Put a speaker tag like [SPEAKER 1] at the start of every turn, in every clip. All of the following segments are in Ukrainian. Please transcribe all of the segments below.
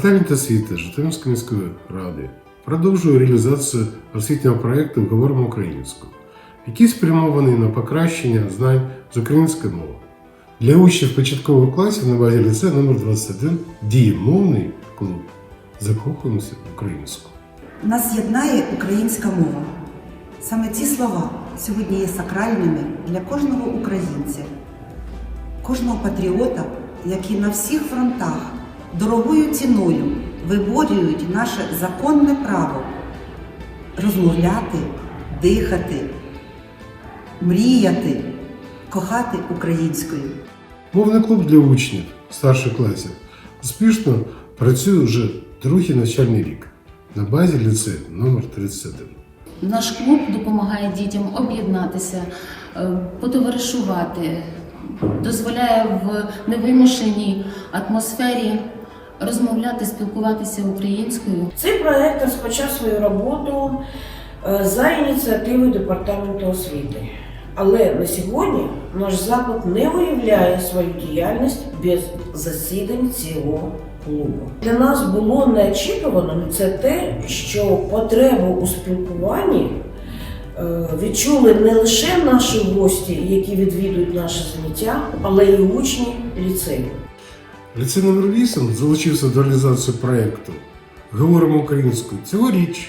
[SPEAKER 1] Департамент освіти Житомирської міської ради продовжує реалізацію освітнього проєкту Говоримо українською, який спрямований на покращення знань з української мови. Для учнів початкових класів на базі ліцею номер 21 діє мовний клуб Закохуємося в українську.
[SPEAKER 2] Нас єднає українська мова. Саме ці слова сьогодні є сакральними для кожного українця, кожного патріота, які на всіх фронтах дорогою ціною виборюють наше законне право розмовляти, дихати, мріяти, кохати українською.
[SPEAKER 1] Мовний клуб для учнів старших класів успішно працює вже другий навчальний рік на базі ліцею номер 31.
[SPEAKER 3] Наш клуб допомагає дітям об'єднатися, е, потоваришувати, дозволяє в невимушеній атмосфері розмовляти, спілкуватися українською.
[SPEAKER 4] Цей проект розпочав свою роботу е, за ініціативою департаменту освіти. Але на сьогодні наш заклад не виявляє свою діяльність без засідань цілого клубу. Для нас було неочікуваним це те, що потребу у спілкуванні е, відчули не лише наші гості, які відвідують наше заняття, але й учні ліцею.
[SPEAKER 1] Ліцей номер 8 залучився до реалізації проєкту Говоримо українською цьогоріч.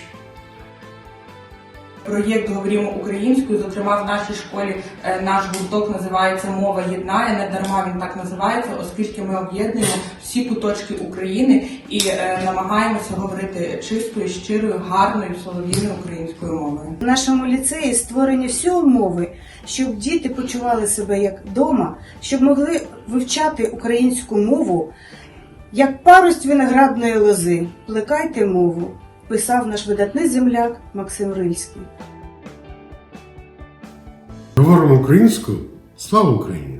[SPEAKER 5] Проєкт говоримо українською. Зокрема, в нашій школі е, наш гурток називається Мова єднає. Не дарма він так називається, оскільки ми об'єднуємо всі куточки України і е, намагаємося говорити чистою, щирою, гарною солов'їною українською мовою.
[SPEAKER 6] В нашому ліцеї створені всі умови, щоб діти почували себе як вдома, щоб могли вивчати українську мову як парость виноградної лози. Плекайте мову, писав наш видатний земляк Максим Рильський.
[SPEAKER 1] Говоримо українською. Слава Україні!